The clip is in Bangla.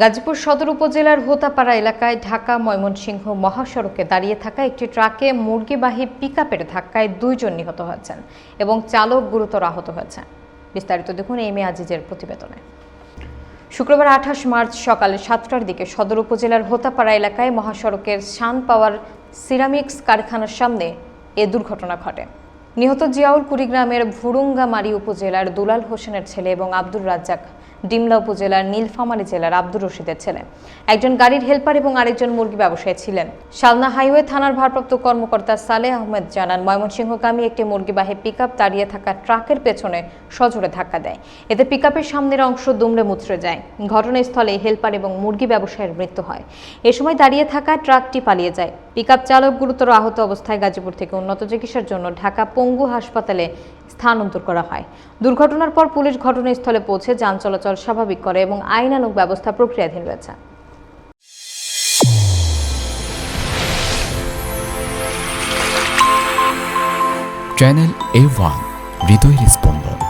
গাজীপুর সদর উপজেলার হোতাপাড়া এলাকায় ঢাকা ময়মনসিংহ মহাসড়কে দাঁড়িয়ে থাকা একটি ট্রাকে মুরগিবাহী পিকআপের ধাক্কায় দুইজন নিহত হয়েছেন এবং চালক গুরুতর আহত হয়েছেন। বিস্তারিত দেখুন এম এ আজিজের প্রতিবেদনে। শুক্রবার আঠাশ মার্চ সকালে সাতটার দিকে সদর উপজেলার হোতাপাড়া এলাকায় মহাসড়কের শান পাওয়ার সিরামিক্স কারখানার সামনে এ দুর্ঘটনা ঘটে। নিহত জিয়াউল কুড়িগ্রামের ভুরুঙ্গামারি উপজেলার দুলাল হোসেনের ছেলে এবং আব্দুর রাজ্জাক ডিমলা উপজেলার নীলফামারী জেলার আব্দুর রশিদের ছেলে। একজন গাড়ির হেলপার এবং আরেকজন মুরগি ব্যবসায়ী ছিলেন। শালনা হাইওয়ে থানার ভারপ্রাপ্ত কর্মকর্তা সালেহ আহমেদ জানান, ময়মনসিংহগামী একটি মুরগিবাহী পিকআপ দাঁড়িয়ে থাকা ট্রাকের পেছনে সজোরে ধাক্কা দেয়। এতে পিকআপের সামনের অংশ দুমড়ে মুচড়ে যায়। ঘটনাস্থলে হেলপার এবং মুরগি ব্যবসায়ীর মৃত্যু হয়। এ সময় দাঁড়িয়ে থাকা ট্রাকটি পালিয়ে যায়। পিকআপ চালক গুরুতর আহত অবস্থায় গাজীপুর থেকে উন্নত চিকিৎসার জন্য ঢাকা পঙ্গু হাসপাতালে স্থানান্তর করা হয়। দুর্ঘটনার পর পুলিশ ঘটনাস্থলে পৌঁছে যান চলাচল স্বাভাবিক করে এবং আইনানুগ ব্যবস্থা প্রক্রিয়াধীন রয়েছে। চ্যানেল এ ওয়ান, হৃদয়ের স্পন্দন।